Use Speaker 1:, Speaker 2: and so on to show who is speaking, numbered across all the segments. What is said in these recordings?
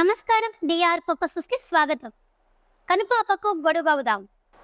Speaker 1: నమస్కారం DR focus స్వాగతం. కనుపాపకు గొడుగవుదాం.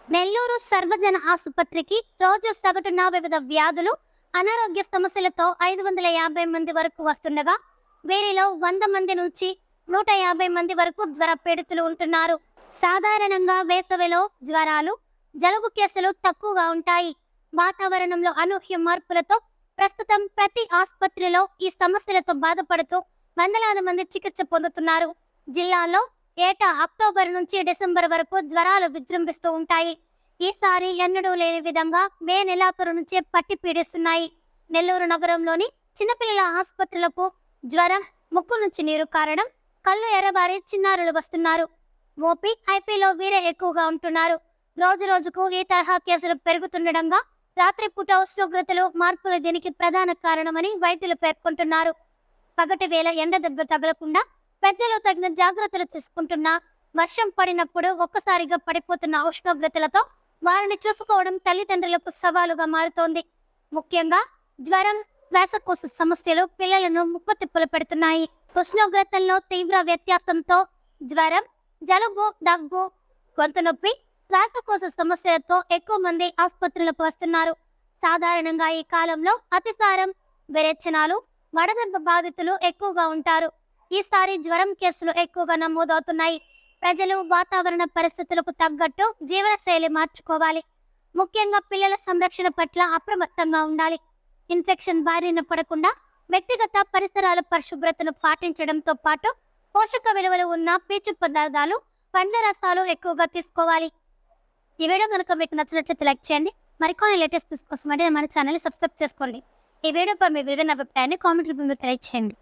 Speaker 1: నెల్లూరు సర్వజన ఆసుపత్రికి రోజు సగటున వివిధ వ్యాధులు అనారోగ్య సమస్యలతో ఐదు వందల యాభై మంది వరకు వస్తుండగా వీరిలో వంద మంది నుంచి నూట యాభై మంది వరకు జ్వర పీడితులు ఉంటున్నారు. సాధారణంగా వేసవిలో జ్వరాలు జలుబు కేసులు తక్కువగా ఉంటాయి. వాతావరణంలో అనూహ్య మార్పులతో ప్రస్తుతం ప్రతి ఆసుపత్రిలో ఈ సమస్యలతో బాధపడుతూ వందలాది మంది చికిత్స పొందుతున్నారు. జిల్లాలో ఏటా అక్టోబర్ నుంచి డిసెంబర్ వరకు జ్వరాలు విజృంభిస్తూ ఉంటాయి. ఈసారి ఎన్నడూ లేని విధంగా మే నెలాఖరు నుంచే పట్టి పీడిస్తున్నాయి. నెల్లూరు నగరంలోని చిన్నపిల్లల ఆసుపత్రులకు జ్వరం ముక్కు నుంచి నీరు కారడం కళ్ళు ఎర్రబారి చిన్నారులు వస్తున్నారు. ఓపీ ఐపీలో వీరే ఎక్కువగా ఉంటున్నారు. రోజు రోజుకు ఈ తరహా కేసులు పెరుగుతుండడంగా రాత్రిపూట ఉష్ణోగ్రతలు మార్పులు దీనికి ప్రధాన కారణమని వైద్యులు పేర్కొంటున్నారు. పగటి వేళ ఎండ దెబ్బ తగలకుండా పెద్దలు తగిన జాగ్రత్తలు తీసుకుంటున్నా వర్షం పడినప్పుడు ఒక్కసారిగా పడిపోతున్న ఉష్ణోగ్రతలతో వారిని చూసుకోవడం తల్లిదండ్రులకు సవాలుగా మారుతోంది. ముఖ్యంగా జ్వరం శ్వాసకోశ సమస్యలు పిల్లలను ముప్పతిప్పలు పెడుతున్నాయి. ఉష్ణోగ్రతల్లో తీవ్ర వ్యత్యాసంతో జ్వరం జలుబు దగ్గు గొంతు నొప్పి శ్వాసకోశ సమస్యలతో ఎక్కువ మంది ఆసుపత్రులకు వస్తున్నారు. సాధారణంగా ఈ కాలంలో అతిసారం విరేచనాలు వడదెబ్బ బాధితులు ఎక్కువగా ఉంటారు. ఈసారి జ్వరం కేసులు ఎక్కువగా నమోదవుతున్నాయి. ప్రజలు వాతావరణ పరిస్థితులకు తగ్గట్టు జీవనశైలి మార్చుకోవాలి. ముఖ్యంగా పిల్లల సంరక్షణ పట్ల అప్రమత్తంగా ఉండాలి. ఇన్ఫెక్షన్ బారిన పడకుండా వ్యక్తిగత పరిసరాల పరిశుభ్రతను పాటించడంతో పాటు పోషక విలువలు ఉన్న పీచు పదార్థాలు పండ్ల రసాలు ఎక్కువగా తీసుకోవాలి. ఈ వీడియో కనుక మీకు నచ్చినట్లయితే లైక్ చేయండి. మరికొన్ని లేటెస్ట్ న్యూస్ కోసం అంటే మన ఛానల్ని సబ్స్క్రైబ్ చేసుకోండి. ఈ వీడియోపై మీ విలువైన అభిప్రాయాన్ని కామెంట్ రూపంలో తెలియజేయండి